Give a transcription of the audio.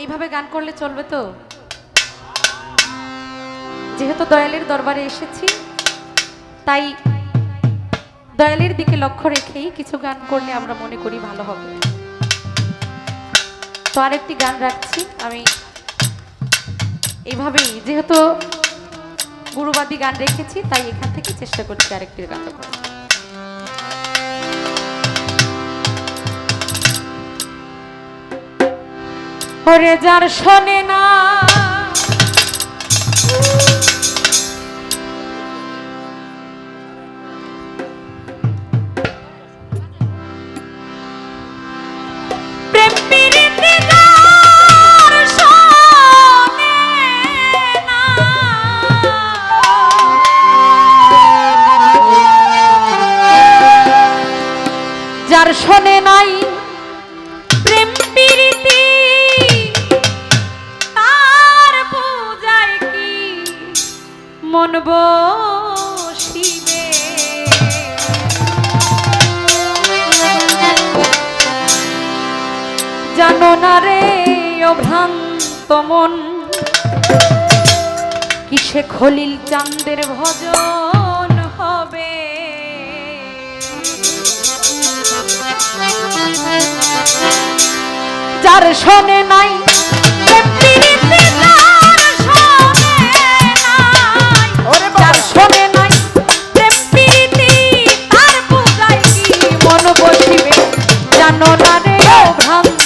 এইভাবে গান করলে চলবে তো? যেহেতু দয়ালের দরবারে এসেছি, তাই দয়ালের দিকে লক্ষ্য রেখেই কিছু গান করলে আমরা মনে করি ভালো হবে। তো আরেকটি গান রাখছি, আমি এইভাবেই, যেহেতু গুরুবাদী গান রেখেছি, তাই এখান থেকে চেষ্টা করছি আরেকটি গান করার। ওরে যার শোনে না। যার শোনে নাই প্রেম প্রীতি মন বসিবে। জানো না রে অভ্রান্ত মন, কিসে খলিল চান্দের ভজন হবে? যার শোনে নাই রে